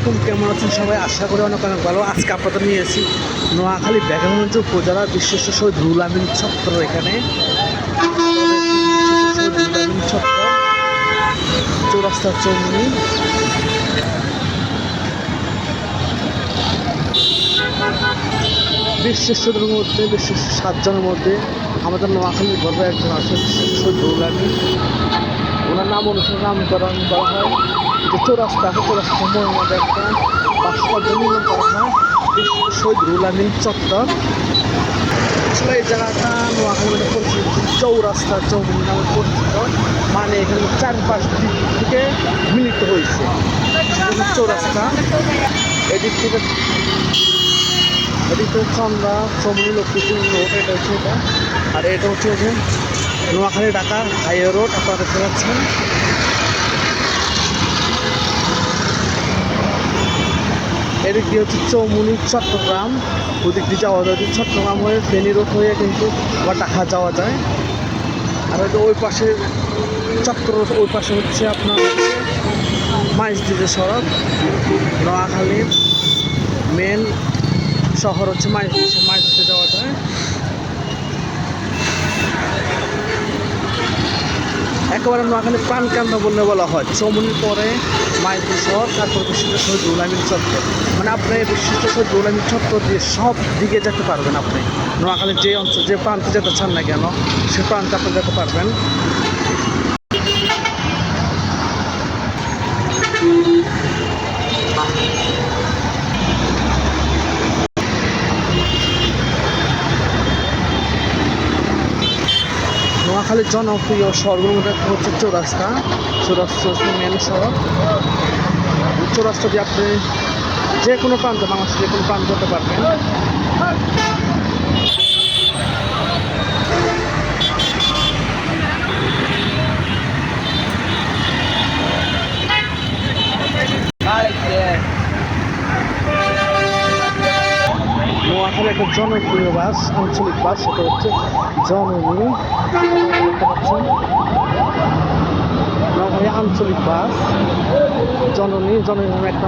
আলাইকুম কেমন আছেন সবাই? আশা করি অনেক অনেক ভালো। আজকে আপনাদের নিয়ে এসেছি নোয়াখালী বেগমগঞ্জ উপজেলার বিশ্বস্ত শহীদ রুল আমিন ছত্র এখানে। চৌরাস্তা চৌমনি বিশ্বস্তদের মধ্যে বিশ্বস্ত সাতজনের মধ্যে আমাদের নোয়াখালীর গর্বে একজন আছে বিশ্বস্ত শহীদ রুল আমিন। ওনার নাম অনুসারে নামকরণ করা হয়। যে চৌরাস্তা আছে, চৌরাস্তা সময়ের মধ্যে একটা। ভাস্কর্য নির্মাণ করা হয়। শহীদ রুল আমিন চত্বর। আসলে এই জায়গাটা নোয়াখালী পরিচিত। চৌরাস্তা চৌমুনি নামে পরিচিত। মানে এখানে চারপাশ দিক থেকে মিলিত হয়েছে। চৌরাস্তা। এদিক থেকে এদিক থেকে চন্দ্রা চৌমুনি লক্ষ্মীপুর রোড এটা হচ্ছে এটা। আর এটা হচ্ছে নোয়াখালী, ঢাকা, হাইওয়ে রোড। আপনারা দেখতে পাচ্ছেন। এদিক দিয়ে হচ্ছে চৌমুনি চট্টগ্রাম, ওদিক দিয়ে যাওয়া যায়। চট্টগ্রাম হয়ে ফেনি রোড হয়ে কিন্তু আবার যাওয়া যায়। আর হয়তো ওই পাশে চত্বর ওই পাশে হচ্ছে আপনার মাইজদিতে সড়ক নোয়াখালীর মেন শহর হচ্ছে মাইজদি মাইজদিতে যাওয়া যায় একেবারে নোয়াখালী প্রাণকেন্দ্র বলে বলা হয়। চৌমুনির পরে মায়াপুর শহর, তারপর বিশিষ্ট শহীদ রুলামিন চত্বর। মানে আপনি বিশিষ্ট শহীদ রুলামিন চত্বর দিয়ে সব দিকে যেতে পারবেন আপনি। নোয়াখালীর যে অঞ্চল, যে প্রান্তে যেতে চান না কেন, সে প্রান্তে আপনি যেতে পারবেন। নোয়াখালীর জনপ্রিয় শহরগুলোর মধ্যে হচ্ছে চৌরাস্তা। চৌরাস্তা হচ্ছে মেন শহর। চৌরাস্তা দিয়ে আপনি যে কোনো প্রান্তে, বাংলাদেশের যে কোনো প্রান্তে যেতে পারবেন। নোয়াখালী একটা জনপ্রিয় বাস, আঞ্চলিক বাস সেটা হচ্ছে জননী। দেখতে পাচ্ছেন? নোয়াখালী আঞ্চলিক বাস, জননী জননী নামে একটা